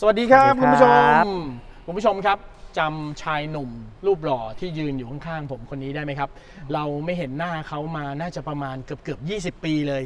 สวัสดีครับสวัสดีคุณผู้ชมครับคุณผู้ชมครับจำชายหนุ่มรูปหล่อที่ยืนอยู่ข้างๆผมคนนี้ได้ไหมครับ เราไม่เห็นหน้าเขามาน่าจะประมาณเกือบเกือบ20 ปีเลย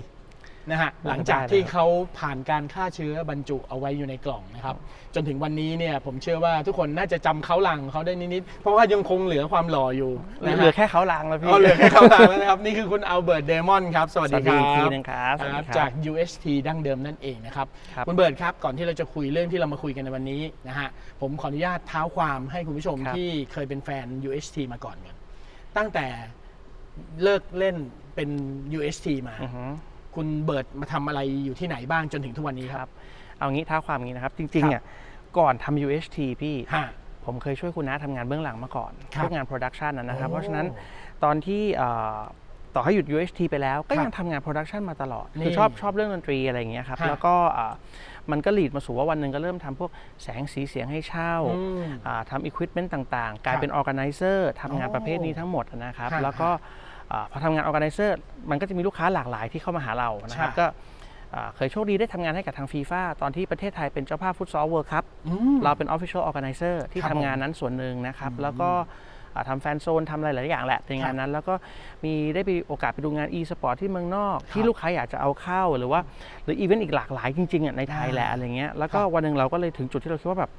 นะฮะหลังจากที่เขาผ่านการฆ่าเชื้อบรรจุเอาไว้อยู่ในกล่องนะครับ จนถึงวันนี้เนี่ยผมเชื่อว่าทุกคนน่าจะจำเขาหลังเขาได้นิดๆเพราะว่ายังคงเหลือความหล่ออยู่นะเหลือฮะแค่เขาลางแล้วพี่เอาเหลือแค่เขาหลังแล้วนะครับ นี่คือคุณอัลเบิร์ตเดมอนครับ สวัสดีคสวัรัสดีอีกทีบหนึ่งครับสวัสดีครับจาก UHT ดั้งเดิมนั่นเองนะครับครับ คุณเบิร์ตครับก่อนที่เราจะคุยเรื่องที่เรามาคุยกันในวันนี้นะฮะผมขออนุญาตเท้าความให้คุณผู้ชมครับที่เคยเป็นแฟน UHT มาก่อนกันตั้งแต่เลิกเล่นเป็น UHT มาอือฮึ คุณเบิร์ตมาทำอะไรอยู่ที่ไหนบ้างจนถึงทุกวันนี้คครัรับบเอางี้ท้าความงี้นะครับจคริงรับๆเนี่ยก่อนทำ UHT พี่ฮะผมเคยช่วยคุณน้าทำงานเบื้องหลังมาก่อนครับพวกงานโปรดักชันนะครับโอ้เพราะฉะนั้นตอนที่เอ่อต่อให้หยุด UHT ไปแล้วก็ครับยังทำงานโปรดักชันมาตลอดนี่คือชอบชอบเรื่องดนตรีอะไรอย่างเงี้ยครับฮะแล้วก็อ่ามันก็หลีดมาสู่ว่าวันหนึ่งก็เริ่มทำพวกแสงสีเสียงให้เช่าอืมอ่าทำอุปกรณ์ต่างๆ กลายครับเป็น organizer ทำงานโอ้ประเภทนี้ทั้งหมดนะครับฮะแล้วก็อ่า พอทำงาน organizer มันก็จะมีลูกค้าหลากหลายที่เข้ามาหาเรานะครับใช่ก็อ่าเคยโชคดีได้ทำงานให้กับทางฟีฟ่าตอนที่ประเทศไทยเป็นเจ้าภาพฟุตซอลเวิร์คัพอืมเราเป็น Official Organizer ที่ครับทำงานนั้นส่วนหนึ่งนะครับอืมแล้วก็อ่าทำแฟนโซนทำอะไรหลายอย่างแหละในงานนั้น แล้วก็มีได้ไปโอกาสไปดูงาน e-sport ที่เมืองนอกครับที่ลูกค้าอยากจะเอาเข้าหรือว่า หรืออีเวนต์อีกหลากหลายจริงๆอะในไทยแหละอ่าอะไรเงี้ยแล้วก็ครับวันหนึ่งเราก็เลยถึงจุดที่เราคิดว่าแบบ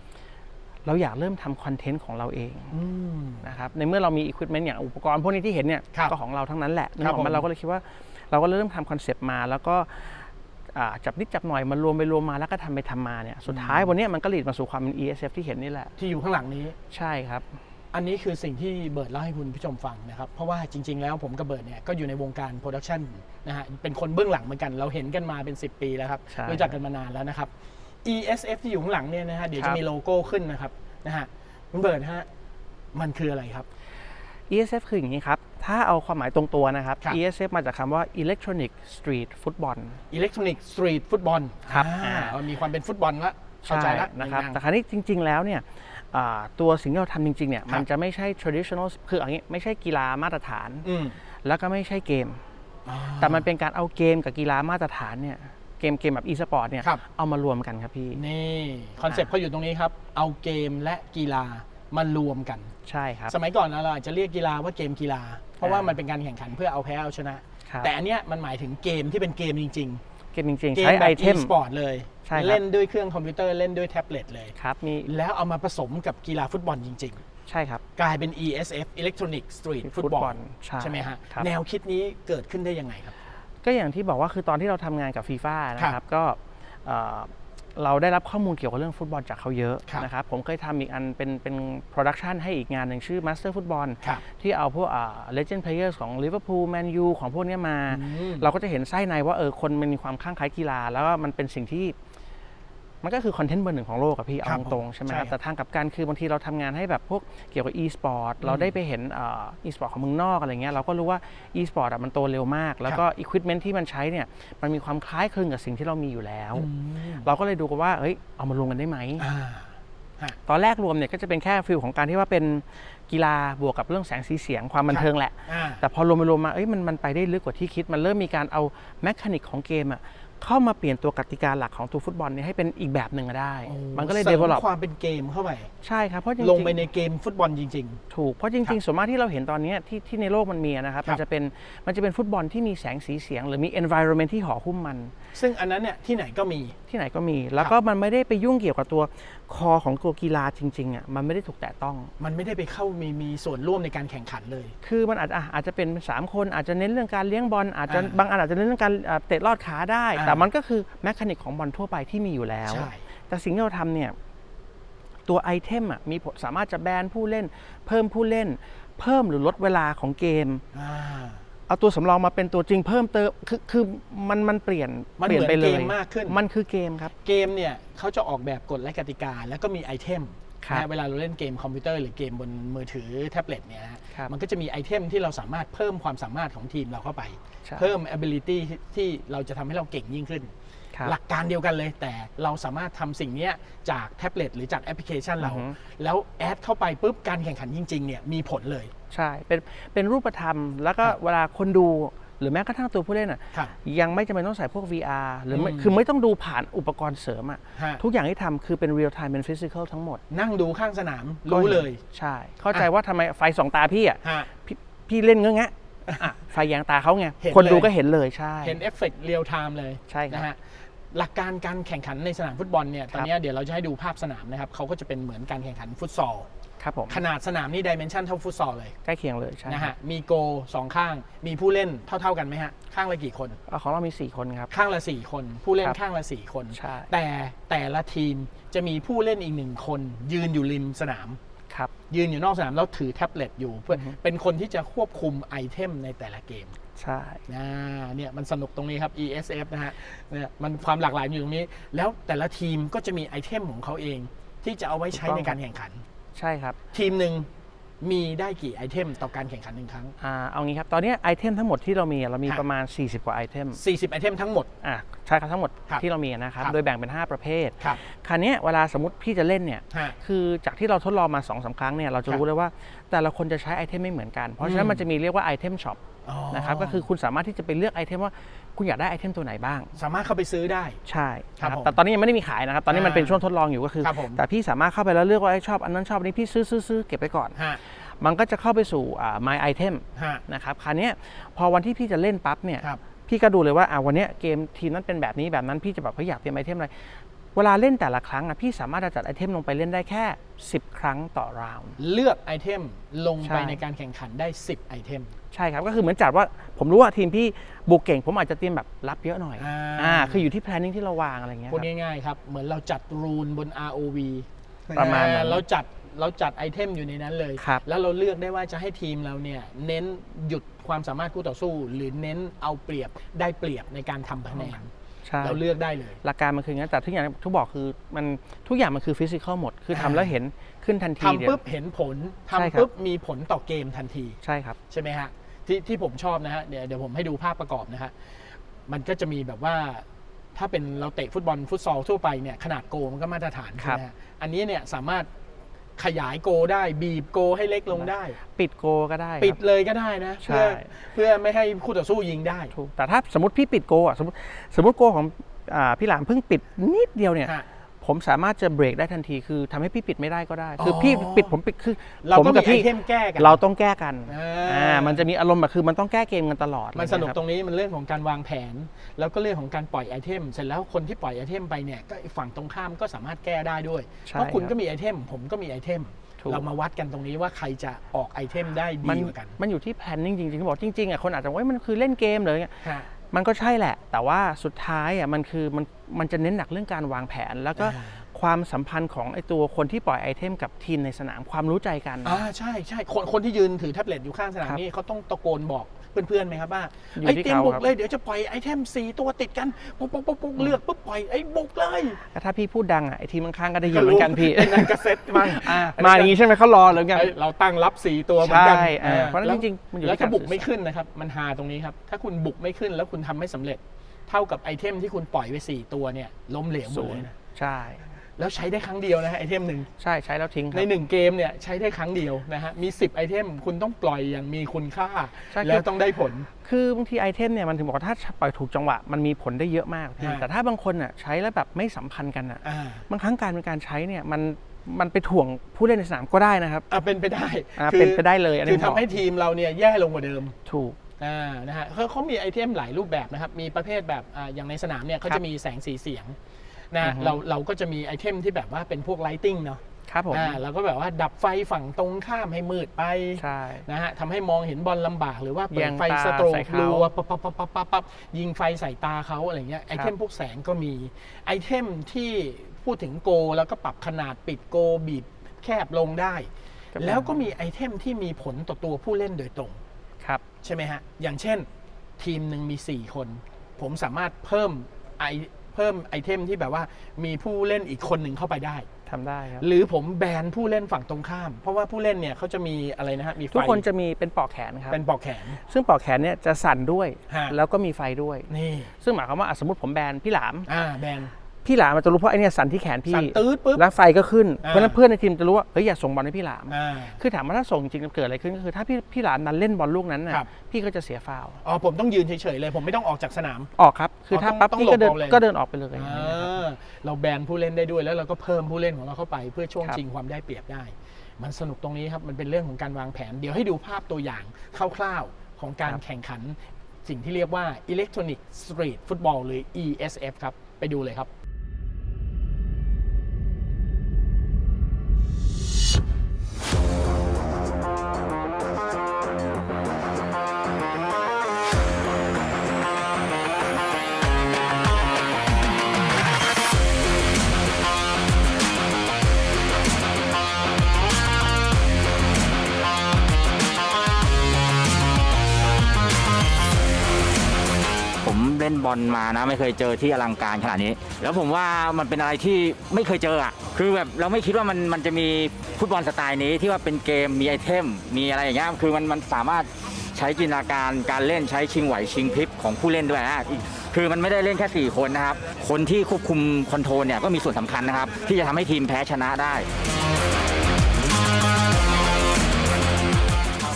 เราอยากเริ่มทำคอนเทนต์ของเราเองอืมนะครับในเมื่อเรามีอุปกรณ์อย่างอุปกรณ์พวกนี้ที่เห็นเนี่ยครับก็ของเราทั้งนั้นแหละนึกครัอบอกไหผมมาเราก็เลยคิดว่าเราก็เริ่มทำคอนเซปต์มาแล้วก็อ่าจับนิดจับหน่อยมารวมไปรวมมาแล้วก็ทำไปทำมาเนี่ยสุดท้ายวันเนี้ยมันก็หลีดมาสู่ความเป็น ESF ที่เห็นนี่แหละ ที่อยู่ข้างหลังนี้ใช่ครับ อันนี้คือสิ่งที่เบิร์ดเล่าให้คุณผู้ชมฟังนะครับ เพราะว่าจริง ๆ แล้วผมกับเบิร์ดเนี่ยก็อยู่ในวงการโปรดักชันนะฮะเป็นคนเบื้องหลังเหมือนกันเราเห็นกันมาเป็น 10 ปีแล้วครับใช่รู้จักกันมานานแล้วนะครับ ESF ที่อยู่ข้างหลังเนี่ยนะฮะเดี๋ยวครัจะบมีโลโก้ขึ้นนะครับนะฮะคุณเบิร์ดฮะมันคืออะไรครับ ESF คืออย่างนี้ครับ ถ้าเอาความหมายตรงตัวนะครับครับ ESF มาจากคำว่า Electronic Street Football อิเล็กทรอนิกส์สตรีทฟุตบอลครับมีความเป็นฟุตบอลละเข้าใจละนะครับหงอย่างแต่คราวนี้จริง ๆ แล้วเนี่ยอ่าตัวสิ่งที่เราทำจริง ๆ เนี่ยครับมันจะไม่ใช่ traditional คืออย่างนี้ไม่ใช่กีฬามาตรฐานอืมแล้วก็ไม่ใช่เกมอ่าแต่มันเป็นการเอาเกมกับกีฬามาตรฐานเนี่ย เกมเกมแบบ e-sport เนี่ยครับ เอามารวมกันครับพี่ นี่คอนเซ็ปต์เขาอยู่ตรงนี้ครับ เอาเกมและกีฬามารวมกัน ใช่ครับ สมัยก่อนเราอาจจะเรียกกีฬาว่าเกมกีฬา เพราะว่าอ่ามัมันเป็นการแข่งขันเพื่อเอาแพ้เอาชนะ ครับแต่อันเนี้ยมันหมายถึงเกมที่เป็นเกมจริง เกมจริงๆ ๆ เกมใช้แบไอบ เทม e-sport เลย ใช่ครับ เล่นด้วยเครื่องคอมพิวเตอร์เล่นด้วยแท็บเล็ตเลย ครับมีแล้วเอามาผสมกับกีฬาฟุตบอลจริง ใช่ครับๆ กลายเป็น ESF Electronic Street Football Football ใช่ใช่ไหมฮะ ครับ แนวคิดนี้เกิดขึ้นได้ยังไงครับ ก็อย่างที่บอกว่าคือตอนที่เราทำงานกับฟีฟ่านะคครัรับบก็เอ่อเราได้รับข้อมูลเกี่ยวกับเรื่องฟุตบอลจากเขาเยอะครับนะครับผมเคยทำอีกอันเป็นเป็นโปรดักชันให้อีกงานหนึ่งชื่อ Master Football ครับที่เอาพวกอ่า Legend Players ของ Liverpool Man U ของพวกเนี้ยมาอืมเราก็จะเห็นไส้ในว่าเออคนมันมีความข้างคล้ายกีฬา แล้วก็มันเป็นสิ่งที่ มันก็คือคอนเทนต์เบอร์หนึ่งของโลกอะพี่ เอาครับตรงๆใช่ไหมใช่คครัรับบแต่ทางกลับการคือบางทีเราทำงานให้แบบพวกเกี่ยวกับ e-sport เราได้ไปเห็นอ่า e-sport ของเมืองนอกอะไรเงี้ยเราก็รู้ว่า e-sport อะมันโตเร็วมาก แล้วก็ equipment ที่มันใช้เนี่ยมันมีความคล้ายคลึงกับสิ่งที่เรามีอยู่แล้วอืมเราก็เลยดูกันว่าเฮ้ยเอามารวมกันได้ไหมอ่าฮะตอนแรกรวมเนี่ยก็จะเป็นแค่ฟิลของการที่ว่าเป็นกีฬาบวกกับเรื่องแสงสีเสียงความบันเทิงแหละอ่าแต่พอรวมไปรวมมาเอ้ยมันมันไปได้ลึกกว่าที่คิด มันเริ่มมีการเอาแมคานิกของเกมอะ เข้ามาเปลี่ยนตัวกติกาหลักของตัวฟุตบอลเนี่ยให้เป็นอีกแบบหนึ่งก็ได้โอ้มันก็เลยสริเดเวลลอปความเป็นเกมเข้าไปใช่ครับเพราะจริงๆลงไปในเกมฟุตบอลจริงถูกเพราะจริงๆส่วนมากที่เราเห็นตอนเนี้ยที่ที่ในโลกมันมีนะครับครับมันจะเป็นมันจะเป็นฟุตบอลที่มีแสงสีเสียง หรือมี environment ที่ห่อหุ้มมันๆ ซึ่งอันนั้นเนี่ยที่ไหนก็มี ที่ไหนก็มี แล้วก็มันไม่ได้ไปยุ่งเกี่ยวกับตัวคอของตัวกีฬาจริงๆอะมันไม่ได้ถูกแตะต้อง มันไม่ได้ไปเข้ามีมีส่วนร่วมในการแข่งขันเลย คือมันอาจจะอะอาจจะเป็น 3 คนอาจจะเน้นเรื่องการเลี้ยงบอลอาจจะอ่าบางอันอาจจะเน้นเรื่องการอะเตะลอดขาได้อ่าแต่มันก็คือแมคานิกของบอลทั่วไปที่มีอยู่แล้วใช่แต่สิ่งที่เราทำเนี่ยตัวไอเทมอะมีผลสามารถจะแบนผู้เล่น เพิ่มผู้เล่น เพิ่มหรือลดเวลาของเกมอ่า เอาตัวสำรองมาเป็นตัวจริงเพิ่มเติมคือคือมันมันเปลี่ยนมันเปลี่ยนเหมือนไปเลยเกมมากขึ้น มันคือเกมครับ เกมเนี่ยเขาจะออกแบบกฎและกติกา แล้วก็มีไอเทมครับนะฮะเวลาเราเล่นเกมคอมพิวเตอร์หรือเกมบนมือถือแท็บเล็ตเนี่ยนะฮะครับมันก็จะมีไอเทมที่เราสามารถเพิ่มความสามารถของทีมเราเข้าไปใช่เพิ่ม ability ที่ที่เราจะทำให้เราเก่งยิ่งขึ้นครับหลักการเดียวกันเลย แต่เราสามารถทำสิ่งเนี้ยจากแท็บเล็ตหรือจากแอปพลิเคชันเราอือฮึแล้วแอดเข้าไปปุ๊บการแข่งขันจริงๆเนี่ยมีผลเลย ใช่เป็นเป็นรูปธรรม แล้วก็ครับเวลาคนดูหรือแม้กระทั่งตัวผู้เล่นอะครับยังไม่จำเป็นต้องใส่พวก VR หรือไม่อืมคือไม่ต้องดูผ่านอุปกรณ์เสริมอะฮะทุกอย่างที่ทำคือเป็น real time เป็น physical ทั้งหมด นั่งดูข้างสนาม รู้เลย ใช่ เข้าใจว่าทำไมไฟสองตาพี่อะฮะพี่พี่เล่นเงี้ยงะอะไฟแยงตาเขาไงเห็นคนดูเลยก็เห็นเลยใช่ เห็นเอฟเฟกต์เรียลไทม์เลยใช่ครับนะฮะหลักการการแข่งขันในสนามฟุตบอลเนี่ยตอนเนี้ยเดี๋ยวเราจะให้ดูภาพสนามนะครับเขาก็จะเป็นเหมือนการแข่งขันฟุตซอล ครับผมขนาดสนามนี่ดิเมนชันเท่าฟุตซอลเลยใกล้เคียงเลยใช่นะครัฮะบมีโกสองข้าง มีผู้เล่นเท่า ๆกันไหมฮะ ข้างละกี่คนเอาของเรามี 4 คนครับ ข้างละสี่คน ผู้เล่นครับข้างละสี่คนใช่แต่แต่ละทีมจะมีผู้เล่นอีกหนึ่งคน ยืนอยู่ริมสนามครับยืนอยู่นอกสนามแล้วถือแท็บเล็ตอยู่เพื่อออฮึเป็นคนที่จะควบคุมไอเทมในแต่ละเกมใช่นะเนี่ยมันสนุกตรงนี้ครับ ESF นะฮะเนี่ยมันความหลากหลายอยู่ตรงนี้ แล้วแต่ละทีมก็จะมีไอเทมของเขาเอง ที่จะเอาไว้ใช้ในการแข่งขัน ใช่ครับทีมหนึ่งมีได้กี่ไอเทมต่อการแข่งขันหนึ่งครั้ง อ่าเอางี้ครับ ตอนนี้ไอเทมทั้งหมดที่เรามีอะเรามีฮะประมาณ 40 กว่าไอเทม 40 ไอเทมทั้งหมด อะใช่ครับทั้งหมดครับที่เรามีนะครับครับ โดยแบ่งเป็น 5 ประเภทครับคราวเนี้ยเวลาสมมติพี่จะเล่นเนี่ยฮะคือจากที่เราทดลองมา2อสาครั้งเนี่ยเราจะครับรู้เลยว่า แต่ละคนจะใช้ไอเทมไม่เหมือนกัน เพราะฉะนั้อืนมมันจะมีเรียกว่าไอเทมช็อปอ๋อ นะครับก็คือคุณสามารถที่จะไปเลือกไอเทมว่าคุณอยากได้ไอเทมตัวไหนบ้าง สามารถเข้าไปซื้อได้ ใช่ครับนะผมแต่ตอนนี้ยังไม่ได้มีขายนะครับ ตอนนี้มันเป็นอ่าช่วงทดลองอยู่ก็คือครับผมแต่พี่สามารถเข้าไปแล้วเลือกว่าไอ้ชอบอันนั้นชอบอันนี้พี่ซื้อซื้อซื้อเก็บไปก่อนฮะมันก็จะเข้าไปสู่อ่า my item ฮะนะครับคราวเนี้ยพอวันที่พี่จะเล่นปั๊บเนี่ยครับพี่ก็ดูเลยว่าอ่าวันเนี้ยเกมทีมนั้นเป็นแบบนี้แบบนั้นพี่จะแบบเฮ้ยอยากเตรียมไอเทมอะไร เวลาเล่นแต่ละครั้งอะพี่สามารถจะจัดไอเทมลงไปเล่นได้แค่ 10 ครั้งต่อราวน์เลือกไอเทมลงไปใช่ในการแข่งขันได้ 10 ไอเทม ใช่ครับ ก็คือเหมือนจัดว่าผมรู้ว่าทีมพี่บุกเก่ง ผมอาจจะเตรียมแบบรับเยอะหน่อยอ่า อ่าคืออยู่ที่ planning ที่เราวางอะไรเงี้ยคพูดรับ ง่ายๆครับ เหมือนเราจัดรูนบน ROV ประมาณนั้นอ่เราจัดเราจัดไอเทมอยู่ในนั้นเลย ครับ แล้วเราเลือกได้ว่าจะให้ทีมเราเนี่ยเน้นหยุดความสามารถคู่ต่อสู้ หรือเน้นเอาเปรียบได้เปรียบในการทำคะแนนใช่ เราเลือกได้เลย หลักการมันคืออย่างนั้นแต่ทุกอย่างทุกบอกคือมันทุกอย่างมันคือฟิสิกอลหมด คือทำอ่าแล้วเห็นขึ้นทันทีทำเดียวปุ๊บเห็นผลใช่ครับทำปุ๊บมีผลต่อเกมทันทีใช่ครับใช่ไหมฮะที่ที่ผมชอบนะฮะเดี๋ยวเดี๋ยวผมให้ดูภาพประกอบนะฮะมันก็จะมีแบบว่าถ้าเป็นเราเตะฟุตบอลฟุตซอลทั่วไปเนี่ยขนาดโกมันก็มาตรฐานครัใช่บไหมฮะอันนี้เนี่ยสามารถ ขยายโกได้ บีบโกให้เล็กลงได้ ปิดโกก็ได้ปิดครับเลยก็ได้นะ ใช่ เพื่อเพื่อไม่ให้คู่ต่อสู้ยิงได้ ถูกแต่ถ้าสมมติพี่ปิดโกอะสมมติสมมติโกของอ่าพี่หลามเพิ่งปิดนิดเดียวเนี่ย ฮะ ผมสามารถจะเบรกได้ทันทีคือทำให้พี่ปิดไม่ได้ก็ได้ คือออ พี่ปิดผมปิดคือเราผมก็กัมีบพี่ไอเทมแก้กันเราต้องแก้กัน อ่าอ่า มันจะมีอารมณ์แบบคือมันต้องแก้เกมกันตลอดมันสนุกอะไรตเงี้ยครับรงนี้มันเรื่องของการวางแผน แล้วก็เรื่องของการปล่อยไอเทม เสร็จแล้วคนที่ปล่อยไอเทมไปเนี่ยก็ฝั่งตรงข้ามก็สามารถแก้ได้ด้วยใช่เพราะคุณครับก็มีไอเทม ผมก็มีไอเทมถูกเรามาวัดกันตรงนี้ว่าใครจะออกไอเทมได้มัดีนกว่ากัน มันอยู่ที่ planning จริงๆที่บอกจริงๆอะคนอาจจะว่าเอ้ยมันคือเล่นเกมเลยเงี้ยฮะมันก็ใช่แหละ แต่ว่าสุดท้ายอะมันคือมันมันจะเน้นหนักเรื่องการวางแผนแล้วก็อ่า ความสัมพันธ์ของไอตัวคนที่ปล่อยไอเทมกับทีมในสนามความรู้ใจกัน อ่าใช่ใช่คนคนที่ยืนถือแท็บเล็ตอยู่ข้างสนามครับนี่เขาต้องตะโกนบอกเพื่อนๆไหมครับว่าอยู่ไอ้ที่เตรียมเขาบุกครับ เลยเดี๋ยวจะปล่อยไอเทมสี่ตัวติดกันปุ๊บปุ๊บปุ๊บปุ๊บเลือกปุ๊บปล่อยไอ้บุกเลยแต่ถ้าพี่พูดดังอะไอทีมข้างๆก็ได้ยินเหมือนกันพี่ ไอ้นั่นก็เซ็ตบ้างอ่มาอย่างนี้ใช่ไหมเขารอเลยกัน ไอ้เราตั้งรับสี่ตัวเหมือนกันใช่อ่าออเพราะฉะนั้นแล้วจริงๆมันอยู่ที่แล้วถ้าการบุกสื่อไม่ขึ้นนะครับ มันหาตรงนี้ครับ ถ้าคุณบุกไม่ขึ้นแล้วคุณทำไม่สำเร็จ เท่ากับไอเทมที่คุณปล่อยไปสี่ตัวเนี่ยล้มเหลวหมศูดเลนยย์นะ ใช่ แล้วใช้ได้ครั้งเดียวนะฮะไอเทมหนึ่งใช่ใช้แล้วทิ้งคในรับหนึ่งเกมเนี่ยใช้ได้ครั้งเดียวนะฮะมี 10 ไอเทมคุณต้องปล่อยอย่างมีคุณค่า ใช่คือแล้วต้องได้ผล คือบางทีไอเทมเนี่ยมันถึงบอกว่าถ้าปล่อยถูกจังหวะมันมีผลได้เยอะมากพี่ฮะ แต่ถ้าบางคนอะใช้แล้วแบบไม่สัมพันธ์กันอะอ่าบางครั้งการเป็นการใช้เนี่ยมันมันไปถ่วงผู้เล่นในสนามก็ได้นะครับอะเป็นไปได้อ่าคือเป็นไปได้เลยอันนี้คือผมบอกทำให้ทีมเราเนี่ยแย่ลงกว่าเดิม ถูก อ่า นะฮะเขาเขามีไอเทมหลายรูปแบบนะครับ มีประเภทแบบ อ่า อย่างในสนามเนี่ยเขาครัจะบมีแสงสีเสียง นะอือฮึเราเราก็จะมีไอเทมที่แบบว่าเป็นพวกไลติงเนาะครับผมอ่าเราก็แบบว่าดับไฟฝั่งตรงข้ามให้มืดไปใช่นะฮะทำให้มองเห็นบอลลำบากหรือว่าเปิแยดงไฟตาสโตรใส่กเขารัวปั๊บปั๊บปั๊บปั๊บปั๊บปั๊บยิงไฟใส่ตาเขาอะไรเงี้ยไอเทมพวกแสงก็มีไอเทมที่พูดถึงโก แล้วก็ปรับขนาดปิดโกบีบแคบลงได้ก็เป็นแล้วก็มีไอเทมที่มีผลต่อตัวผู้เล่นโดยตรงครับใช่ไหมฮะอย่างเช่น ทีมหนึ่งมี 4 คน ผมสามารถเพิ่มไอ เพิ่มไอเทมที่แบบว่ามีผู้เล่นอีกคนหนึ่งเข้าไปได้ ทำได้ครับ หรือผมแบนผู้เล่นฝั่งตรงข้าม เพราะว่าผู้เล่นเนี่ยเขาจะมีอะไรนะฮะมีไฟทุกคนจะมีเป็นปลอกแขนครับ เป็นปลอกแขน ซึ่งปลอกแขนเนี่ยจะสั่นด้วย ฮะ แล้วก็มีไฟด้วย นี่ซึ่งหมายความว่าอะสมมติผมแบนพี่หลาม อ่าแบน พี่หลามมันจะรู้เพราะไอเนี่ยสั่นที่แขนพี่สั่นตืดปุ๊บ แล้วไฟก็ขึ้นอ่า เพราะฉะนั้นเพื่อนในทีมจะรู้ว่าเฮ้ยอย่าส่งบอลให้พี่หลาม อ่า คือถามว่าถ้าส่งจริงๆเกิดอะไรขึ้นก็คือถ้าพี่พี่หลามนั้นเล่นบอลลูกนั้นน่ะครับ พี่ก็จะเสียฟาวล์อ๋อผมต้องยืนเฉยๆเลย ผมไม่ต้องออกจากสนาม ออกครับคือถ้าต้องปั๊บต้องพี่ก็เดินหลบออกเลย ก็เดินออกไปเลยอ่าเราแบนผู้เล่นได้ด้วยแล้วเราก็เพิ่มผู้เล่นของเราเข้าไปเพื่อช่วงครับ ชิงความได้เปรียบได้ มันสนุกตรงนี้ครับ มันเป็นเรื่องของการวางแผน เดี๋ยวให้ดูภาพตัวอย่างคร่าวๆของการแข่งขัน สิ่งที่เรียกว่า Electronic Street Football หรือ ESF ครับ ไปดูเลยครับ ล่นบอลมานะ ไม่เคยเจอที่อลังการขนาดนี้ แล้วผมว่ามันเป็นอะไรที่ไม่เคยเจออะคือแบบเราไม่คิดว่ามันมันจะมีฟุตบอลสไตล์นี้ที่ว่าเป็นเกมมีไอเทม มีอะไรอย่างเงี้ยคือมันมันสามารถใช้จินตนาการการเล่นใช้ชิงไหวชิงพลิบของผู้เล่นด้วยนะคือมันไม่ได้เล่นแค่ 4 คนนะครับ คนที่ควบคุมคอนโทรลเนี่ยก็มีส่วนสำคัญนะครับ ที่จะทำให้ทีมแพ้ชนะได้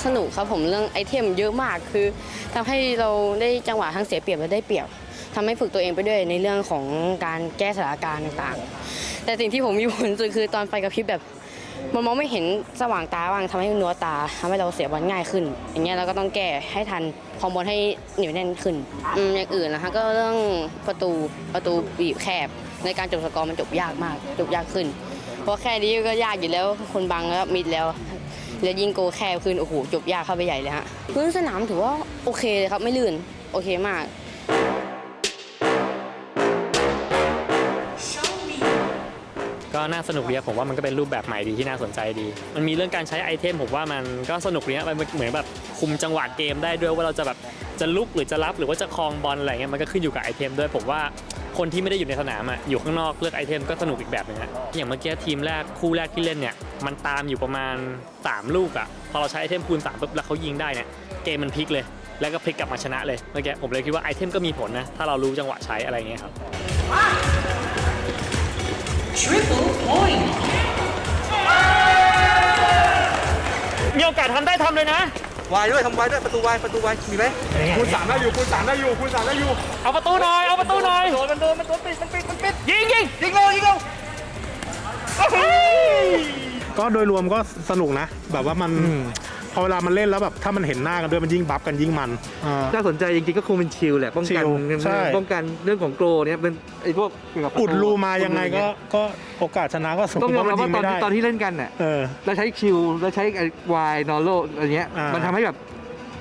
สนุกครับผมเรื่องไอเทมเยอะมากคือทำให้เราได้จังหวะทั้งเสียเปรียบและได้เปรียบ ทำให้ฝึกตัวเองไปด้วยในเรื่องของการแก้สถานการณ์ต่างๆ แต่สิ่งที่ผมมีผลสุดคือตอนไฟกระพริบแบบมันมองไม่เห็นสว่างตาบ้างทำให้นัวตาทำให้เราเสียบอลง่ายขึ้น อย่างเงี้ยเราก็ต้องแก้ให้ทันคอมบอลให้เหนียวแน่นขึ้นอืมอย่างอื่นนะคะก็เรื่องประตูประตูบีบแคบ ในการจบสกอร์มันจบยากมาก จบยากขึ้น เพราะแค่นี้ก็ยากอยู่แล้วคนบังแล้วมิดแล้วแล้วยิงโกแคบขึ้นโอ้โหจบยากเข้าไปใหญ่เลยฮะพื้นสนามถือว่าโอเคเลยครับไม่ลื่นโอเคมาก ก็น่าสนุกดีครับผมว่ามันก็เป็นรูปแบบใหม่ดีที่น่าสนใจดี มันมีเรื่องการใช้ไอเทมผมว่ามันก็สนุกดีนะมันเหมือนแบบคุมจังหวะเกมได้ด้วยว่าเราจะแบบจะลุกหรือจะรับหรือว่าจะคลองบอลอะไรเงี้ยมันก็ขึ้นอยู่กับไอเทมด้วยผมว่าคนที่ไม่ได้อยู่ในสนามอะอยู่ข้างนอกเลือกไอเทมก็สนุกอีกแบบนึงฮะอย่างเมื่อกี้ทีมแรกคู่แรกที่เล่นเนี่ยมันตามอยู่ประมาณ 3 ลูกอะพอเราใช้ไอเทมคูณ3ปุ๊บแล้วเขายิงได้เนี่ยเกมมันพลิกเลย แล้วก็พลิกกลับมาชนะเลยเมื่อกี้ผมเลยคิดว่าไอเทมก็มีผลนะถ้าเรารู้จังหวะใช้อะไรเงี้ยครับ มีโอกาสทำได้ทำเลยนะ วายด้วยทำวายด้วยประตูวายประตูวายมีไหมคูณสามได้อยู่คูณสามได้อยู่คูณสามได้อยู่เอาประตูหน่อย เอาประตูหน่อย โดนมันโดนมันโดนปิดมันปิดมันปิดยิงยิงยิงเร็วยิงเร็วก็โดยรวมก็สนุกนะ แบบว่ามันพ อเวลามันเล่นแล้วแบบถ้ามันเห็นหน้ากันด้วยมันยิ่งบัฟกันยิ่งมันอ่า น่าสนใจจริงๆก็คงเป็นชิลแหละป้องกันชิลใช่ ป้องกันเรื่องของโกลเนี่ยเป็นไอ้พวกเกี่ยวกับประตูอุดรูมายังไงก็ก็โอกาสชนะก็สูงต้องยอมเพรับราะมันว่ายิงตอนไม่ที่ได้ตอนที่เล่นกันเนี่ยเออ เราใช้คิวเราใช้ไอ้วายนอโลอะไรเงี้ยอ่ามั มันทำให้แบบ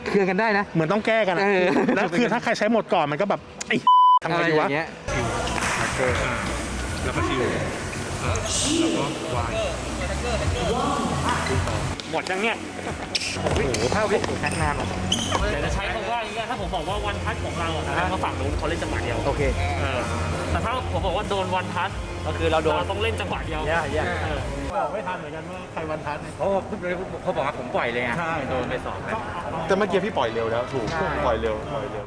เคลียร์กันได้นะ เหมือนต้องแก้กันอะเออ แล้วคือถ้าใครใช้หมดก่อนมันก็แบบไอ้ ทำอะไงไรดีอวะ ย่างเงี้ยแล้วก็ชิว หมดยังเนี่ยโอ้โหถ้าวิแท็กนานหรอเดี๋ยวจะใช้คำว่าอย่างเงี้ยถ้าผมบอกว่าวันทัชของเราอะนะก็ฝั่งนู้นเขาเล่นจังหวะเดียวโอเคเออแต่ถ้าผมบอกว่าโดนวันทัชก็คือเราโดนเราต้องเล่นจังหวะเดียวแย่แย่เออบอกไม่ทันเหมือนกันว่าใครวันทันเขาเขาบอกว่าผมปล่อยเลยอะโดนไปสองแต่เมื่อกี้พี่ปล่อยเร็วแล้วถูกปล่อยเร็วปล่อยเร็ว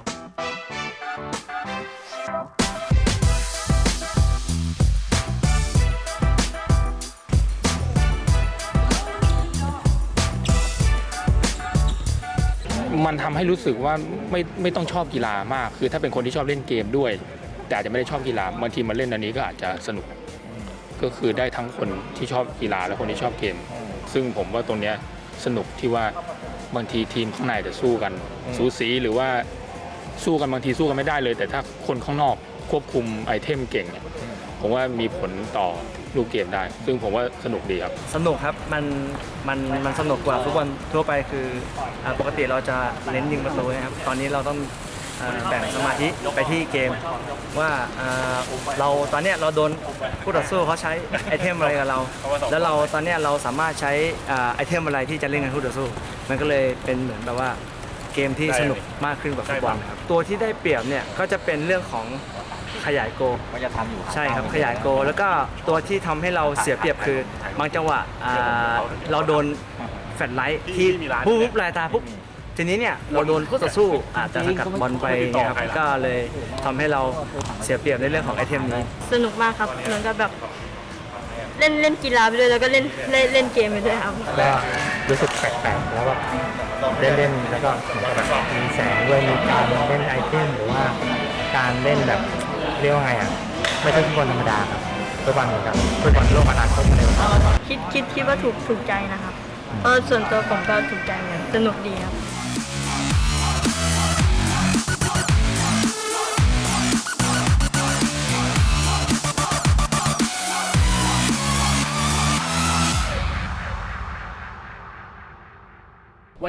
มันทำให้รู้สึกว่าไม่ไม่ต้องชอบกีฬามาก คือถ้าเป็นคนที่ชอบเล่นเกมด้วย แต่อาจจะไม่ได้ชอบกีฬาบางทีมาเล่นอันนี้ก็อาจจะสนุก ก็คือได้ทั้งคนที่ชอบกีฬาและคนที่ชอบเกม ซึ่งผมว่าตรงเนี้ยสนุกที่ว่าบางทีทีมข้างในจะสู้กัน สูสีหรือว่าสู้กันบางทีสู้กันไม่ได้เลย แต่ถ้าคนข้างนอกควบคุมไอเทมเก่ง ผมว่ามีผลต่อ ลูกเกมได้ ซึ่งผมว่าสนุกดีครับ สนุกครับ มัน มัน มันสนุกกว่าฟุตบอลทั่วไปคืออ่าปกติเราจะเน้นยิงประตูนะครับ ตอนนี้เราต้องอ่าแบ่งสมาธิไปที่เกม ว่าอ่าเราตอนเนี้ยเราโดนผู้ต่อสู้เขาใช้ไอเทมอะไรกับเรา แล้วเราตอนเนี้ยเราสามารถใช้อ่าไอเทมอะไรที่จะเล่นกับผู้ต่อสู้ มันก็เลยเป็นเหมือนแบบว่าเกมที่สนุกมากขึ้นกว่าฟุตบอลครับตัวที่ได้เปรียบเนี่ยก็จะเป็นเรื่องของ ขยายโกมันจะทำอยู่ใช่ครับขยายโกลแล้วก็ตัวที่ทำให้เราเสียเปรียบคือบางจังหวะอ่าเราโดนแฟลชไลท์ที่ปุ๊บลายตาปุ๊บทีนี้เนี่ยเราโดนคู่ต่อสู้อาจจะสกัดบอลไปเนี่ยครับก็เลยทำให้เราเสียเปรียบในเรื่องของไอเทมนี้ สนุกมากครับเหมือนกับแบบเล่นเล่นกีฬาไปด้วยแล้วก็เล่นเล่นเล่นเกมไปด้วยครับ ก็รู้สึกแปลกๆแล้วก็เล่นเล่นๆแล้วก็เหมือนกับแบบมีแสงด้วยมีการเล่นไอเทมหรือว่าการเล่นแบบ เรียกว่าไงอะ ไม่ใช่ฟุตบอลธรรมดาครับฟุตบอลเหมือนกับฟุตบอลโลกอนาคตเลยครับ คิดคิดคิดว่าถูกถูกใจนะครับ เพราะส่วนตัวผมก็ถูกใจเหมือนกันสนุกดีครับ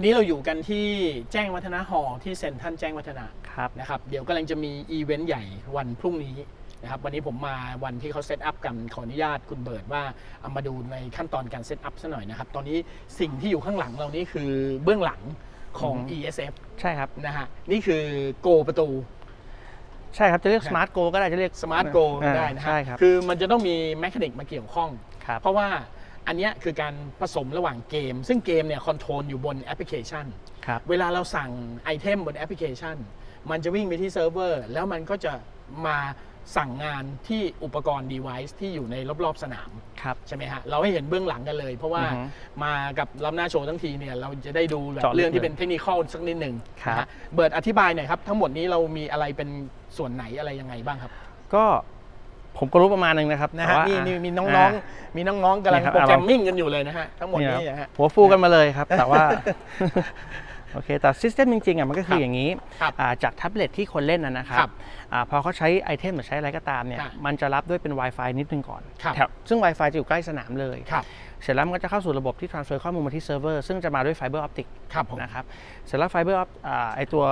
วันนี้เราอยู่กันที่แจ้งวัฒนะหอที่เซ็นทรัลแจ้งวัฒนะครับ นะครับ เดี๋ยวกำลังจะมีอีเวนต์ใหญ่วันพรุ่งนี้นะครับวันนี้ผมมาวันที่เขาเซตอัพกันขออนุญาตคุณเบิร์ดว่าเอามาดูในขั้นตอนการเซตอัพซะหน่อยนะครับ ตอนนี้สิ่งที่อยู่ข้างหลังเรานี่คือเบื้องหลังของ อือฮึ ESF ใช่ครับ นะฮะนี่คือโกประตู ใช่ครับ จะเรียก smart go ก็ได้ จะเรียกสมาร์ทโกอ่าได้นะฮะใช่ครับ คือมันจะต้องมีแมคานิกมาเกี่ยวข้อง ครับ เพราะว่า อันเนี้ยคือการผสมระหว่างเกม ซึ่งเกมเนี่ยคอนโทรลอยู่บนแอปพลิเคชันครับเวลาเราสั่งไอเทมบนแอปพลิเคชัน มันจะวิ่งไปที่เซิร์ฟเวอร์แล้วมันก็จะมาสั่งงานที่อุปกรณ์ device ที่อยู่ในรอบๆสนามครับใช่ไหมฮะ เราให้เห็นเบื้องหลังกันเลย เพราะว่าอือฮึมากับรับหน้าโชว์ทั้งทีเนี่ยเราจะได้ดูแบบเจาะลึกเรื่องที่เป็นเทคนิคอลสักนิดหนึ่งครับนะฮะเบิร์ดอธิบายหน่อยครับ ทั้งหมดนี้เรามีอะไรเป็นส่วนไหนอะไรยังไงบ้างครับ ก็ ผมก็รู้ประมาณหนึงนะครับนะแต่ฮะว่านี่อะนี่มีน้องๆ มีน้องๆกำลังนี่ครับโปรแกรมอะมิ่งกันอยู่เลยนะฮะทั้งหมดนี้ครับนะฮะหัวฟูกันมาเลยครับ แต่ว่า โอเค แต่ซิสเต็มจริงๆอะมันก็คืครัอบอย่างนี้ครับอ่าจากแท็บเล็ตที่คนเล่นนะนะครัครับบอ่าพอเขาใช้ไอเทมหรือใช้อะไรก็ตามเนี่ยครับมันจะรับด้วยเป็น Wi-Fi นิดนึงก่อนครับแถวซึ่ง Wi-Fi จะอยู่ใกล้สนามเลย ครับ เสร็จแล้วมันก็จะเข้าสู่ระบบที่ transfer ข้อมูลมาที่เซิร์ฟเวอร์ซึ่งจะมาด้วยไฟเบอร์ออปติกครับผมนะครับเสร็จแล้วไฟเบอร์ไอตัว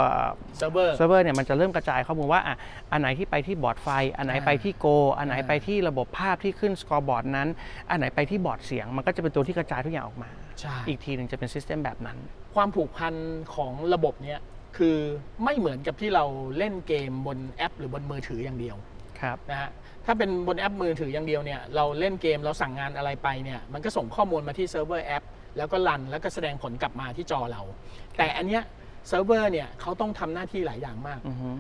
เซิร์ฟเวอร์ เซิร์ฟเวอร์เนี่ยมันจะเริ่มกระจายข้อมูลว่าอะอันไหนที่ไปที่บอร์ดไฟ อันไหนอ่าไปที่โก อันไหนอ่าไปที่ระบบภาพที่ขึ้นสกอร์บอร์ดนั้น อันไหนไปที่บอร์ดเสียง มันก็จะเป็นตัวที่กระจายทุกอย่างออกมาใช่ อีกทีหนึ่งจะเป็นซิสเต็มแบบนั้น ความผูกพันของระบบเนี้ยคือไม่เหมือนกับที่เราเล่นเกมบนแอป หรือบนมือถืออย่างเดียวครับนะฮะถ้าเป็นบนแอปมือถืออย่างเดียวเนี่ยเราเล่นเกมเราสั่งงานอะไรไปเนี่ยมันก็ส่งข้อมูลมาที่เซิร์ฟเวอร์แอปแล้วก็รันแล้วก็แสดงผลกลับมาที่จอเรา แต่อันเนี้ยเซิร์ฟเวอร์เนี่ยเขาต้องทำหน้าที่หลายอย่างมากอือฮึ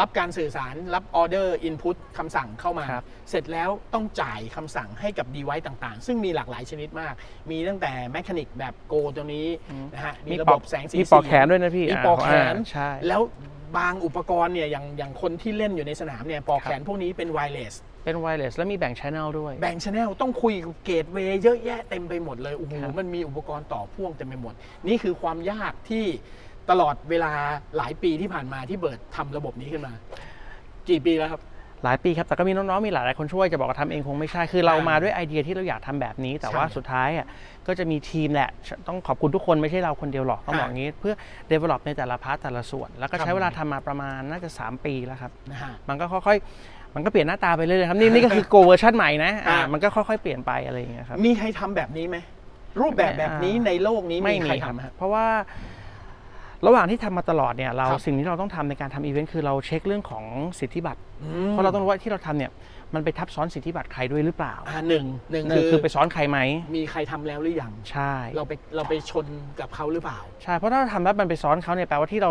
รับการสื่อสารรับออเดอร์อินพุตคำสั่งเข้ามา ครับ เสร็จแล้วต้องจ่ายคำสั่งให้กับ device ต่างๆ ซึ่งมีหลากหลายชนิดมาก มีตั้งแต่แมคานิกแบบโกตัวนี้นะฮะมีระบบแสงสีมีปลอกแขนด้วยนะพี่มีปลอกแขนอ่าใช่ แล้วบางอุปกรณ์เนี่ยอย่างอย่างคนที่เล่นอยู่ในสนามเนี่ยปลอกแขนพวกนี้เป็นไวเลสเป็นไวเลสแล้วมีแบ่งช anel ด้วย แบ่งชแนลต้องคุยกับเกตเวย์เยอะแยะเต็มไปหมดเลยโอ้โหครับ มันมีอุปกรณ์ต่อพ่วงเต็มไปหมด นี่คือความยากที่ ตลอดเวลาหลายปีที่ผ่านมาที่เบิร์ดทำระบบนี้ขึ้นมา กี่ปีแล้วครับ หลายปีครับ แต่ก็มีน้องๆ มีหลายๆ คนช่วยจะบอกว่าทำเองคงไม่ใช่ คือเราอ่ามมาด้วยไอเดียที่เราอยากทำแบบนี้ แต่ว่าใช่สุดท้ายอะก็จะมีทีมแหละ ต้องขอบคุณทุกคนไม่ใช่เราคนเดียวหรอกต้องบอกอย่างนี้ เพื่อ develop ในแต่ละพาร์ทแต่ละส่วน แล้วก็ครับใช้เวลาทำมาประมาณน่าจะ 3 ปีแล้วครับนะฮะมันก็ค่อยๆ มันก็เปลี่ยนหน้าตาไปเรื่อยๆครับนี่นี่ก็คือ go เวอร์ชันใหม่นะอ่าอ่ามัมันก็ค่อยๆ เปลี่ยนไปอะไรอย่างเงี้ยครับมีใครทำแบบนี้ไหมรูปแบบแบบนี้อ่าในโลกนี้ไม่มีมีใครครับทำฮะเพราะว่า ระหว่างที่ทำมาตลอดเนี่ยเราครับสิ่งที่เราต้องทำในการทำอีเวนต์คือเราเช็คเรื่องของสิทธิบัตรอืมเพราะเราต้องรู้ว่าที่เราทำเนี่ย มันไปทับซ้อนสิทธิบัตรใครด้วยหรือเปล่าอ่าหนึ่งหนึ่งหนึ่คืงอคือไปซ้อนใครไหมมีใครทำแล้วหรือยังใช่ เราไปเราไปชนกับเขาหรือเปล่า ใช่เพราะถ้าเราทำแล้วมันไปซ้อนเขาเนี่ยแปลว่าที่เรา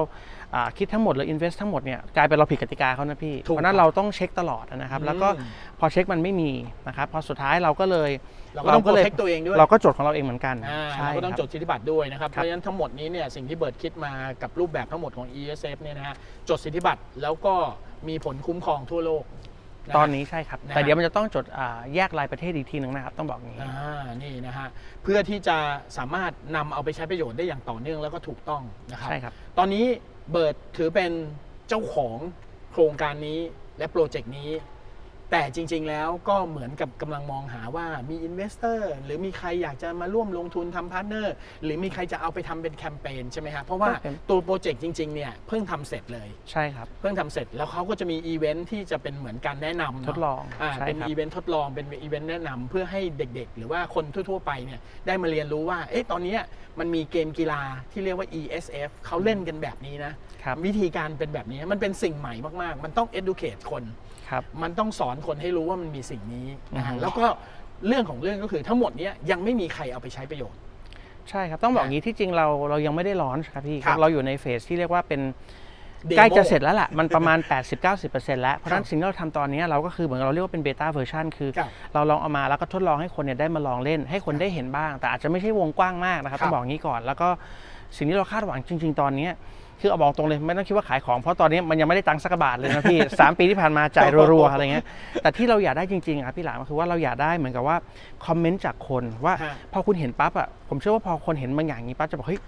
อ่าคิดทั้งหมดหรือ invest ทั้งหมดเนี่ยกลายเป็นเราผิดกติกาเขานะพี่ถูกเพราะฉะนั้นเราต้องเช็คตลอดนะครับแล้วก็อืม พอเช็คมันไม่มีนะครับพอสุดท้ายเราก็เลยเราก็ต้อง protect ตัวเองด้วย เราก็จดของเราเองเหมือนกันอ่าใช่เราก็ต้องครับจดสิทธิบัตรด้วยนะครับคเพรับ ราะฉะนั้นทั้งหมดนี้เนี่ยสิ่งที่เบิร์ดคิดมากับรูปแบบทั้งหมดของ ESF เนี่ยนะฮะจดสิทธิบัตรแล้วก็มีผลคุ้มครองทั่วโลกะฮะ ตอนนี้ใช่ครับ นะฮะ แต่เดี๋ยวมันจะต้องจดอ่าแยกรายประเทศอีกทีหนึ่งนะครับ ต้องบอกอย่างนี้ อ่านี่นะฮะเพื่อที่จะสามารถนำเอาไปใช้ประโยชน์ได้อย่างต่อเนื่องแล้วก็ถูกต้องนะครับ ใช่ครับ ตอนนี้เบิร์ดถือเป็นเจ้าของโครงการนี้และโปรเจกต์นี้ แต่จริง ๆ แล้วก็เหมือนกับกำลังมองหาว่ามีอินเวสเตอร์หรือมีใครอยากจะมาร่วมลงทุนทำพาร์ทเนอร์หรือมีใครจะเอาไปทำเป็นแคมเปญใช่ไหมฮะเพราะว่าก็เป็นตัวโปรเจกต์จริง ๆ เนี่ยเพิ่งทำเสร็จเลย ใช่ครับ เพิ่งทำเสร็จแล้วเขาก็จะมีอีเวนท์ที่จะเป็นเหมือนการแนะนำเนะทดลองอ่าใช่เป็นครับอีเวนท์ทดลองเป็นอีเวนท์แนะนำเพื่อให้เด็กๆ หรือว่าคนทั่ว ๆ ไปเนี่ยได้มาเรียนรู้ว่าเอ๊ะตอนเนี้ยมันมีเกมกีฬาที่เรียกว่า ESF เขาเล่นกันแบบนี้นะครับวิธีการเป็นแบบนี้มันเป็นสิ่งใหม่มากๆ มันต้อง educate คน ครับ มันต้องสอนคนให้รู้ว่ามันมีสิ่งนี้นะฮะอือฮึ แล้วก็เรื่องของเรื่องก็คือทั้งหมดเนี้ยยังไม่มีใครเอาไปใช้ประโยชน์ ใช่ครับต้องบอกงี้ที่จริงเราเรายังไม่ได้ร้อนครับพี่ครับ เราอยู่ในเฟสที่เรียกว่าเป็น Demo ใกล้จะเสร็จแล้วล่ะ มันประมาณ 80-90%แล้ว เพราะฉะนั้ครันบสิ่งที่เราทำตอนนี้เราก็คือเหมือนเราเรียกว่าเป็นเบต้าเวอร์ชันคือ ครับเราลองเอามาแล้วก็ทดลองให้คนเนี่ยได้มาลองเล่น ให้คนได้เห็นบ้าง แต่อาจจะไม่ใช่วงกว้างมากนะครับครับต้องบอกงี้ก่อน แล้วก็สิ่งที่เราคาดหวังจริง ๆ ตอนนี้ คือเอาบอกตรงเลยไม่ต้องคิดว่าขายของเพราะตอนนี้มันยังไม่ได้ตังค์สักกระบาทเลยนะพี่ สามปีที่ผ่านมาจ่ายรัวๆอะไรเงี้ยแต่ที่เราอยากได้จริงๆอะครับพี่หลามก็คือว่าเราอยากได้เหมือนกับว่าคอมเมนต์จากคนว่าฮะพอคุณเห็นปั๊บอะผมเชื่อว่าพอคนเห็นบางอย่างนี้ปั๊บจะบอกเฮ้ย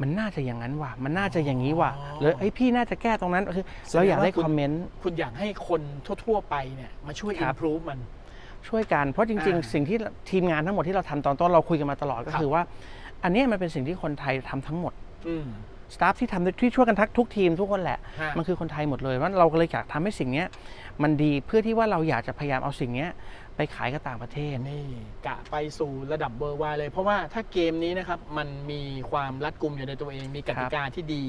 มันน่าจะอย่างนั้นว่ะ มันน่าจะอย่างนี้ว่ะหรือไอ้ยพี่น่าจะแก้ตรงนั้นคือเราอยากได้แสดงว่าคุณคอมเมนต์คุณอยากให้คนทั่ว ๆ ไปเนี่ยมาช่วยครับ improve มันช่วยกันเพราะจริงอ่าๆสิ่งที่ทีมงานทั้งหมดที่เราทำตอนต้นเราคุยกันมาตลอดก็ครับคือว่า อันเนี้ยมันเป็นสิ่งที่คนไทยทำทั้งหมดอืม สตาฟที่ทำที่ช่วยกันทักทุกทีมทุกคนแหละ ฮะ มันคือคนไทยหมดเลยว่าเราก็เลยอยากทำให้สิ่งเนี้ยมันดีเพื่อที่ว่าเราอยากจะพยายามเอาสิ่งเนี้ยไปขายกับต่างประเทศ นี่กะไปสู่ระดับเบอร์วายเลย เพราะว่าถ้าเกมนี้นะครับ มันมีความรัดกุมอยู่ในตัวเอง มีกติกาที่ดี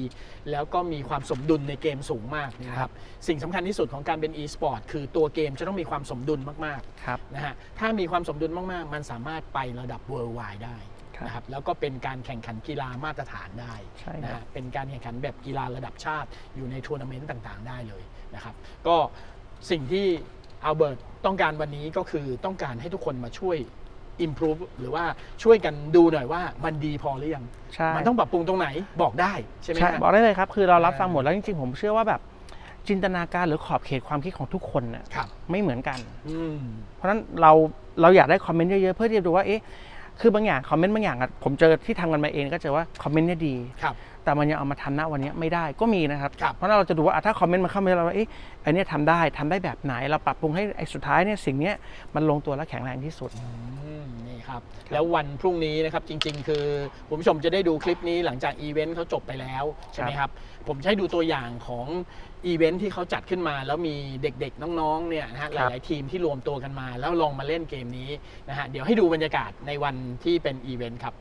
แล้วก็มีความสมดุลในเกมสูงมากนะคครัรับ บ สิ่งสำคัญที่สุดของการเป็น e-sport คือตัวเกมจะต้องมีความสมดุลมากครับ ๆนะฮะถ้ามีความสมดุลมากๆ มันสามารถไประดับเวอร์ไวได้ครับ นะครับแล้วก็เป็นการแข่งขันกีฬามาตรฐานได้ใช่ครับนะฮะเป็นการแข่งขันแบบกีฬาระดับชาติอยู่ในทัวร์นาเมนต์ต่างๆ ได้เลยนะครับ ก็สิ่งที่อัลเบิร์ตต้องการวันนี้ก็คือต้องการให้ทุกคนมาช่วย improve หรือว่าช่วยกันดูหน่อยว่ามันดีพอหรือยังใช่มันต้องปรับปรุงตรงไหนบอกได้ใช่ไหมใช่ฮะบอกได้เลยครับ คือเรารับอ่าฟังหมดแล้วจริงๆ ผมเชื่อว่าแบบจินตนาการหรือขอบเขตความคิดของทุกคนน่ะครับไม่เหมือนกันอืมเพราะฉะนั้นเราเราอยากได้คอมเมนต์เยอะๆ เพื่อที่จะดูว่าเอ๊ะ คือบางอย่างคอมเมนต์บางอย่างอะผมเจอที่ทำกันมาเองก็เจอว่าคอมเมนต์เนี่ยดี ครับ แต่มันยังเอามาทำณวันนี้ไม่ได้ก็มีนะครับ ครับ เพราะฉะนั้นเราจะดูว่าอะถ้าคอมเมนต์มันเข้ามาแล้วว่าเอ๊ะไอันนี้ทำได้ทำได้แบบไหน เราปรับปรุงให้ไอ้สุดท้ายเนี่ยสิ่งเนี้ยมันลงตัวและแข็งแรงที่สุด อืมนี่ครับ แล้ววันพรุ่งนี้นะครับจริง ๆ คือคุณผู้ชมจะได้ดูคลิปนี้หลังจากอีเวนต์เขาจบไปแล้ว ใช่ไหมครับ ผมจะให้ดูตัวอย่างของ อีเวนต์ที่เขาจัดขึ้นมาแล้วมีเด็กๆ น้องๆเนี่ยนะฮะหครับลายๆทีมที่รวมตัวกันมา แล้วลองมาเล่นเกมนี้นะฮะเดี๋ยวให้ดูบรรยากาศในวันที่เป็นอีเวนต์ครับ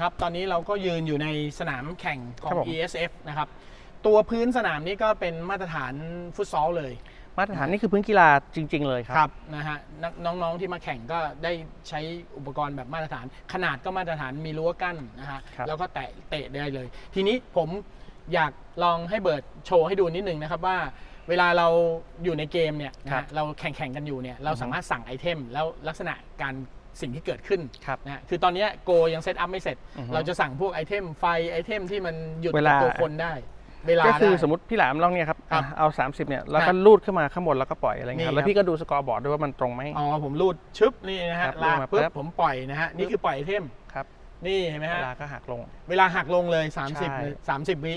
ครับ ตอนนี้เราก็ยืนอยู่ในสนามแข่งขอครังบผม ESF นะครับ ตัวพื้นสนามนี้ก็เป็นมาตรฐานฟุตซอลเลยมาตรฐานนี่คือพื้นกีฬาจริง ๆ เลยครับครับ นะฮะนักน้องๆที่มาแข่งก็ได้ใช้อุปกรณ์แบบมาตรฐาน ขนาดก็มาตรฐานมีรั้วกั้นนะฮะครับ แล้วก็แตะเตะได้เลย ทีนี้ผมอยากลองให้เบิร์ดโชว์ให้ดูนิดนึงนะครับว่า เวลาเราอยู่ในเกมเนี่ยนะครัฮะบเราแข่งๆกันอยู่เนี่ยเราอือฮึสามารถสั่งไอเทมแล้วลักษณะการ สิ่งที่เกิดขึ้นครับนะฮะคือตอนเนี้ยโกยังเซตอัพไม่เสร็จ อือฮึ เราจะสั่งพวกไอเทมไฟไอเทมที่มันหยุดเวลากับตัวคนได้ เวลาก็คือได้ สมมติพี่หลามลองเนี่ยครับครับอะเอา 30เนี่ยแล้วคก็รับลูดขึ้นมาข้างบนแล้วก็ปล่อยอะไรเงี้ยนี่ครับ แล้วครับพี่ก็ดูสกอร์บอร์ดด้วยว่ามันตรงไหม อ๋อผมรูดชึบนี่นะฮะครับลากลงมาปุ๊บปั๊บผมปล่อยนะฮะนี่คือปล่อยไอเทมครับนี่เห็นไหมเวฮะลาก็หักลง เวลาหักลงเลย ใช่ 30เลย30 วิ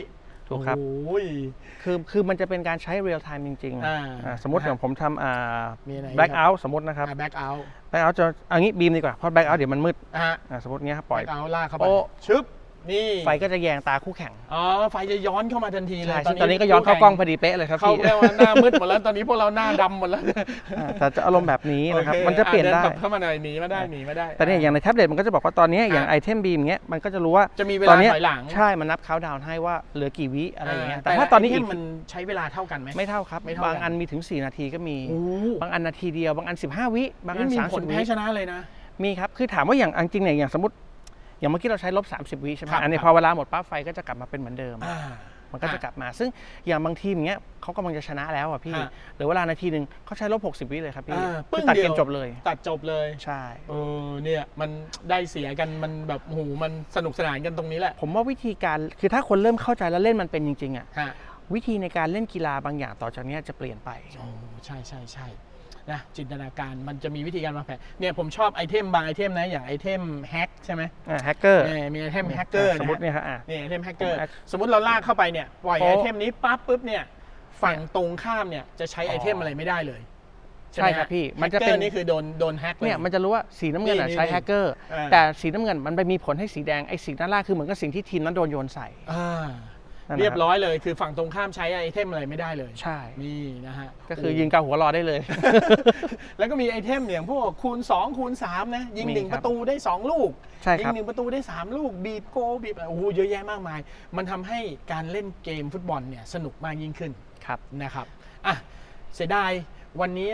ถูกครับ โอ้ย คือคือมันจะเป็นการใช้เรียลไทม์จริงอ่าอ่าสมมติอย่างผมทำอ่ามีอะไรแบ็กครับเอาท์สมมตินะครับแบ็กเอาท์แบ็กเอาท์จะเอันนี้บีมดีกว่าเพราะแบ็กเอาท์เดี๋ยวมันมืดฮะอ่าสมมติเงี้ยครับปล่อยแบ็กเอาท์ลากเข้าไปโป๊ะชึบ นี่ไฟก็จะแยงตาคู่แข่งอ๋อไฟจะย้อนเข้ามาทันทีเลยใช่ซึ่งตอนนี้ก็ย้อนเข้ากล้องพอดีเป๊ะเลยครับเข้าพี่แล้วว่าหน้ามืดหมดแล้วตอนนี้พวกเราหน้าดำหมดแล้วอ่าแต่จะอารมณ์แบบนี้นะครับโอเคมันจะเปลี่ยนอ่ได้กลับเข้ามาหน่อยหนีมาได้หนีมาได้ แต่เนี่ยอย่างในแท็บเล็ตมันก็จะบอกว่าตอนเนี้ยอย่างอะไอเทมบีมเงี้ยมันก็จะรู้ว่าจะมีเวตอลานนี้ยถอยหลัง ใช่มันนับเขาดาวน์ให้ว่าเหลือกี่วิอะไรอย่างเงี้ยาแต่ถ้าตอนนี้ไเทอีมกมันใช้เวลาเท่ากันไหม ไม่เท่าครับ ไม่เท่ากัน บางอันมีถึง 4 นาทีก็มี โอ้บางอันนาทีเดียวบางอัน 15 วิบางอัน มีผล30 วิแพ้ชนะเลยนะ มีครับ คือถามว่าอย่างอันจริงเนี่ยอย่างสมมติ อย่างเมื่อกี้เราใช้ลบ30วิใช่ไหมครับอันนี้ครับพอเวลาหมดปั๊บไฟก็จะกลับมาเป็นเหมือนเดิมอ่ามันก็จะกลับมา ซึ่งอย่างบางทีมอย่างเงี้ยเขากำลังจะชนะแล้วอะพี่ ฮะ หรือเวลานาทีหนึ่งเขาใช้ลบ60วิเลยครับพี่อ่าคือปึ้งตัดเดีเกยวมจบเลย ตัดจบเลยใช่ เออเนี่ยมันได้เสียกันมันแบบโอ้โหมันสนุกสนานกันตรงนี้แหละผมว่าวิธีการคือถ้าคนเริ่มเข้าใจแล้วเล่นมันเป็นจริงๆอะฮะวิธีในการเล่นกีฬาบางอย่างต่อจากเนี้ยจะเปลี่ยนไป โอ้ใช่ใช่ใช่ นะจินตนาการมันจะมีวิธีการวางแผนเนี่ยผมชอบไอเทมบางไอเทมนะอย่างไอเทมแฮกใช่ไหมแฮกเกอร์เนี่ยมีไอเทมแฮกเกอร์สมมติเนี่ยครับอะนี่ไอเทมแฮกเกอร์ผมแฮกสมมติเราลากเข้าไปเนี่ยปล่อยโอ้ไอเทมนี้ปั๊บปุ๊บเนี่ยฝั่งตรงข้ามเนี่ยจะใช้ไอเทมอะไรไม่ได้เลยใช่ครับพี่มันจะเป็นแฮกกอนี่คือโดนโดนแฮกเลยเนี่ยมันจะรู้ว่าสีน้ำเงินอะนี่ใช้นี่แฮกเกอร์อ่าแต่สีน้ำเงินมันไปมีผลให้สีแดงไอ้สีด้านล่างคือเหมือนกับสิ่งที่ทีมนั้นโดนโยนใส่อ่า นั่นนะครับเรียบร้อยเลย คือฝั่งตรงข้ามใช้ไอเทมอะไรไม่ได้เลย ใช่ นี่นะฮะก็คือยิงกาหัวรอได้เลย แล้วก็มีไอเทมอย่างพวกคูณ 2 คูณ 3 นะ ยิงมีหนึ่งคปรับ ระตูได้ 2 ลูก ใช่ยิครับ หนึ่งประตูได้ 3 ลูก บีบโกลบีบโอ้โหเยอะแยะมากมาย มันทำให้การเล่นเกมฟุตบอลเนี่ยสนุกมากยิ่งขึ้น ครับ นะครับ อะ เสียดาย วันนี้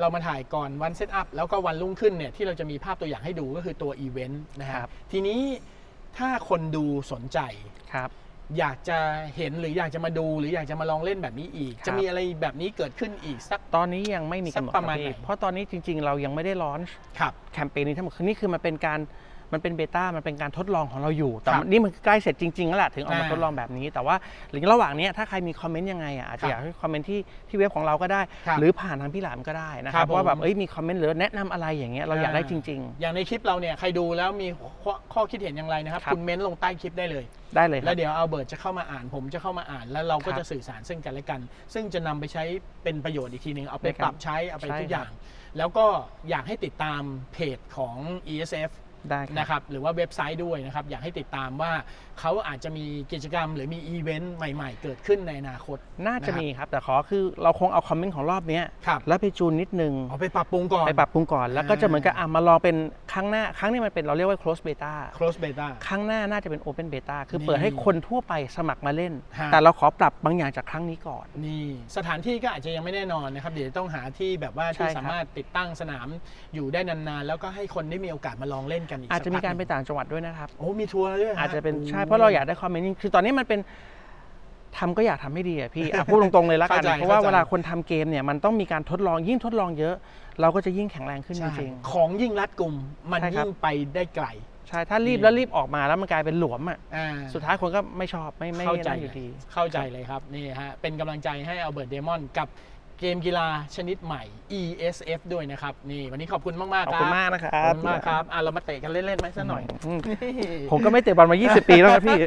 เรามาถ่ายก่อนวันเซตอัพแล้วก็วันรุ่งขึ้นเนี่ยที่เราจะมีภาพตัวอย่างให้ดูก็คือตัวอีเวนต์นะคครัรับ บ ทีนี้ถ้าคนดูสนใจ ครับ อยากจะเห็นหรืออยากจะมาดูหรืออยากจะมาลองเล่นแบบนี้อีกครับจะมีอะไรแบบนี้เกิดขึ้นอีกสัก ตอนนี้ยังไม่มีกำหนดสักประมาณคบพี่ไหน เพราะตอนนี้จริง ๆ เรายังไม่ได้ลอนช์ครับ แคมเปญนี้ทั้งหมดคือนี่คือมันเป็นการ มันเป็นเบต้ามันเป็นการทดลองของเราอยู่แต่ครับมันนี่มันใกล้เสร็จจริงๆแล้วแหละถึงเอามาอ่าทดลองแบบนี้ แต่ว่าหรือระหว่างเนี้ยถ้าใครมีคอมเมนต์ยังไงอะอาจครัจะบอยากให้คอมเมนต์ที่ที่เว็บของเราก็ได้ครับหรือผ่านทางพี่หลามก็ได้นะคครัรับบผมว่าแบบเอ้ยมีคอมเมนต์หรือแนะนำอะไรอย่างเงี้ยเราอยากได้จริงอย่างในคลิปเราเนี่ยใครดูแล้วมีข้อข้อคิดเห็นอย่างไรนะครับครับคุณเม้นลงใต้คลิปได้เลยๆได้เลยคแล้รัวบเดี๋ยวเอาเบิร์ตจะเข้ามาอ่าน ผมจะเข้ามาอ่าน แล้วเราก็ครับจะสื่อสารซึ่งกันและกัน ซึ่งจะนำไปใช้เป็นประโยชน์อีกทีหนึ่งเอาไปได้ครับปรับใช้เอาไปใช่ทุกครับอย่าง แล้วก็อยากให้ติดตามเพจของ ESF ได้ครับนะครับหรือว่าเว็บไซต์ด้วยนะครับ อยากให้ติดตามว่าเขาอาจจะมีกิจกรรม หรือมีอีเวนต์ใหม่ ๆ เกิดขึ้นในอนาคต น่าจะนะครับมีครับ แต่ขอคือเราคงเอาคอมเมนต์ของรอบเนี้ยครับ แล้วไปจูนนิดนึงเอาไปปรับปรุงก่อน ไปปรับปรุงก่อน แล้วก็จะเหมือนกับอะมาลองเป็นครั้งหน้า ครั้งนี้มันเป็นเราเรียกว่า close beta close beta ครั้งหน้าน่าจะเป็น open beta คือนี่เปิดให้คนทั่วไปสมัครมาเล่น ฮะ แต่เราขอปรับบางอย่างจากครั้งนี้ก่อน นี่สถานที่ก็อาจจะยังไม่แน่นอนนะครับ เดี๋ยวต้องหาที่แบบว่าใช่ที่ครับ สามารถติดตั้งสนามอยู่ได้นานๆ แล้วก็ให้คนได้มีโอกาสมาลองเล่นกันอีกอาจจะมีการไปสัพัหนึ่งต่างจังหวัดด้วยนะครับ โอ้ มีทัวร์ด้วยฮอาจจะเป็นโใช่เพราะเราอยากได้คอมเมนต์คือตอนนี้มันเป็นทำก็อยากทำให้ดีอะพี่อะพูดตรงๆเลยละกันเข้าใจเพราะว่าเข้าใจเวลาคนทำเกมเนี่ยมันต้องมีการทดลองยิ่งทดลองเยอะ เราก็จะยิ่งแข็งแรงขึ้นจใช่ริงของยิ่งรัดกลุ่มมันใช่ครับยิ่งไปได้ไกลๆใช่ถ้ารีบนี่แล้วรีบออกมาแล้วมันกลายเป็นหลวมอะอ่าสุดท้ายคนก็ไม่ชอบไม่ไม่เข้าใจนั่นอเลยู่ยดีเข้าใจเลยครับนี่ฮะเป็นกำลังใจให้อัลเบิร์ตเดมอนกับ เกมกีฬาชนิดใหม่ ESF ด้วยนะครับ นี่วันนี้ขอบคุณมากมากครับขอบคุณมากนะครับขอบคุณมากครับอะเรามาเตะกันเล่นๆไหมสักหน่อย ผมก็ไม่เตะบอลมา 20 ปีแล้วครับพี่